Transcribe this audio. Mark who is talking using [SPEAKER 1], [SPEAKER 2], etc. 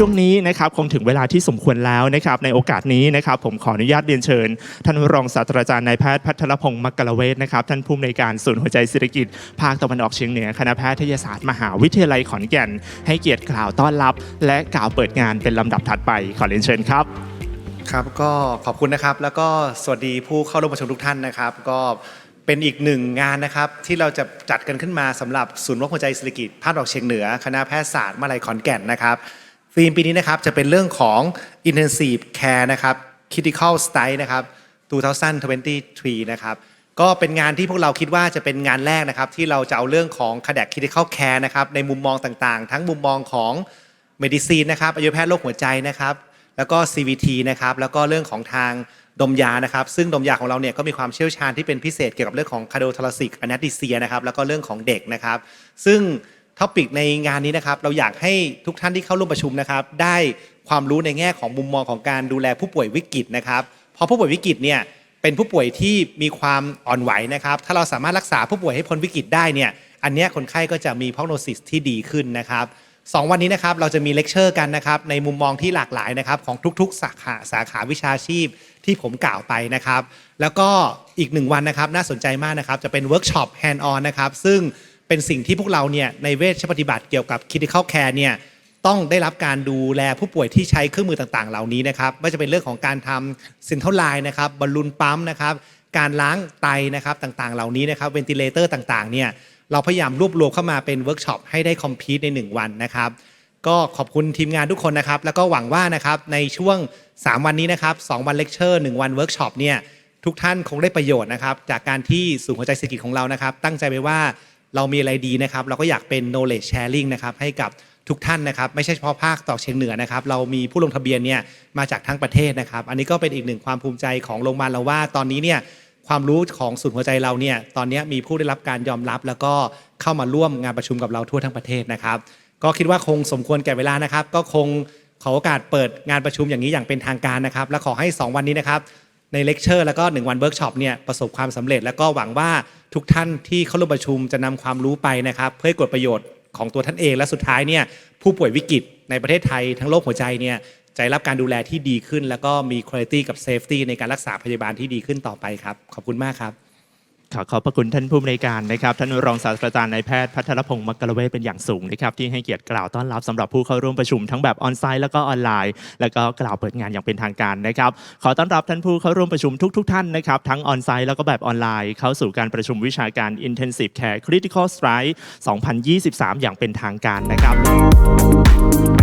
[SPEAKER 1] ช่วงนี้นะครับคงถึงเวลาที่สมควรแล้วนะครับในโอกาสนี้นะครับผมขออนุญาตเรียนเชิญ ท่านรองศาสตราจารย์นายแพทย์พัทรพงศ์มักกะละเวทนะครับท่านผู้อำนวยการศูนย์หัวใจเศรษฐกิจภาคตะวันออกเฉียงเหนือคณะแพทยศาสตร์มหาวิทยาลัยขอนแก่น ให้เกียรติกล่าวต้อนรับ และกล่าวเปิดงานเป็นลำดับถัดไป ขอเรียนเชิญครับ
[SPEAKER 2] ครับก็ขอบคุณนะครับ แล้วก็สวัสดีผู้เข้าร่วมประชุมทุกท่านนะครับ ก็เป็นอีกหนึ่งงานนะครับที่เราจะจัดกันขึ้นมาสำหรับศูนย์โรคหัวใจเศรษฐกิจภาคตะวันออกเฉียงเหนือ คณะแพทยศาสตร์มหาลัยขอนแก่นนะครับ ธีมปีนี้นะครับจะเป็นเรื่องของ intensive care นะครับ critical style นะครับ 2023 นะครับ ก็เป็นงานที่พวกเราคิดว่าจะเป็นงานแรกนะครับ ที่เราจะเอาเรื่องของ cardiac critical care นะครับ ในมุมมองต่างๆ ทั้งมุมมองของ medicine นะครับอายุแพทย์โรคหัวใจนะครับ แล้วก็ CVT นะครับ แล้วก็เรื่องของทางดมยานะครับ ซึ่งดมยาของเราเนี่ยก็มีความเชี่ยวชาญที่เป็นพิเศษเกี่ยวกับเรื่องของ cardiothoracic anesthesia นะครับ แล้วก็เรื่องของเด็กนะครับ ซึ่ง ท็อปิกในงานนี้นะครับ เราอยากให้ทุกท่านที่เข้าร่วมประชุมนะครับ ได้ความรู้ในแง่ของมุมมองของการดูแลผู้ป่วยวิกฤตนะครับเพราะผู้ป่วยวิกฤตเนี่ยเป็นผู้ป่วยที่มีความอ่อนไหวนะครับ ถ้าเราสามารถรักษาผู้ป่วยให้พ้นวิกฤตได้เนี่ย อันนี้คนไข้ก็จะมี prognosis ที่ดีขึ้นนะครับสองวันนี้นะครับเราจะมีเลคเชอร์กันนะครับในมุมมองที่หลากหลายนะครับของทุกๆ สาขาสาขาวิชาชีพที่ผมกล่าวไปนะครับ แล้วก็อีกหนึ่งวันนะครับน่าสนใจมากนะครับจะเป็นเวิร์กช็อปแฮนด์ออนนะครับซึ่ง เป็นสิ่งที่พวกเราเนี่ยในเวชปฏิบัติเกี่ยวกับ critical care เนี่ยต้องได้รับการดูแลผู้ป่วยที่ใช้เครื่องมือต่างๆ เหล่านี้นะครับไม่ว่าจะเป็นเรื่องของการทำเซนเทลไลน์นะครับบอลลูนปั๊มนะครับการล้างไตนะครับต่างๆ เหล่านี้นะครับเวนติเลเตอร์ต่างๆเนี่ยเราพยายามรวบรวมเข้ามาเป็นเวิร์กช็อปให้ได้คอมพีตใน 1 วันนะครับก็ขอบคุณทีมงานทุกคนนะครับ แล้วก็หวังว่านะครับในช่วง 3 วันนี้นะครับ2วันเลคเชอร์1วันเวิร์กช็อปเนี่ยทุกท่านคงได้ประโยชน์นะครับจากการที่ศูนย์หัวใจเศรษฐกิจของเรานะครับ ตั้งใจไว้ว่า เรามีอะไรดีนะครับ เราก็อยากเป็น knowledge sharing นะครับให้กับทุกท่านนะครับ ไม่ใช่เฉพาะภาคตะวันอกเฉียงเหนือนะครับ เรามีผู้ลงทะเบียนเนี่ยมาจากทั้งประเทศนะครับ อันนี้ก็เป็นอีกหนึ่งความภูมิใจของโรงพยาบาลเราว่า ตอนนี้เนี่ยความรู้ของศูนย์หัวใจเราเนี่ยตอนนี้มีผู้ได้รับการยอมรับ แล้วก็เข้ามาร่วมงานประชุมกับเราทั่วทั้งประเทศนะครับ ก็คิดว่าคงสมควรแก่เวลานะครับ ก็คงขอโอกาสเปิดงานประชุมอย่างนี้อย่างเป็นทางการนะครับ และขอให้ 2 วันนี้นะครับ ในเลคเชอร์แล้วก็ 1 วันเวิร์กช็อปเนี่ยประสบความสำเร็จ แล้วก็หวังว่าทุกท่านที่เข้าร่วมประชุมจะนำความรู้ไปนะครับเพื่อเกิดประโยชน์ของตัวท่านเอง และสุดท้ายเนี่ยผู้ป่วยวิกฤตในประเทศไทยทั้งโรคหัวใจเนี่ยจะรับการดูแลที่ดีขึ้น แล้วก็มีคุณภาพกับเซฟตี้ในการรักษาพยาบาลที่ดีขึ้นต่อไปครับขอบคุณมากครับ
[SPEAKER 1] ขอขอบพระคุณท่านผู้อำนวยการนะครับท่านรองศาสตราจารย์นายแพทย์พัทรพงศ์มักกะละเวทเป็นอย่างสูงนะครับที่ให้เกียรติกล่าวต้อนรับสำหรับผู้เข้าร่วมประชุมทั้งแบบออนไซต์แล้วก็ออนไลน์ แล้วก็กล่าวเปิดงานอย่างเป็นทางการนะครับขอต้อนรับท่านผู้เข้าร่วมประชุมทุกๆท่านนะครับทั้งออนไซต์แล้วก็แบบออนไลน์ เข้าสู่การประชุมวิชาการ Intensive Care Critical Strike 2023 อย่างเป็นทางการนะครับ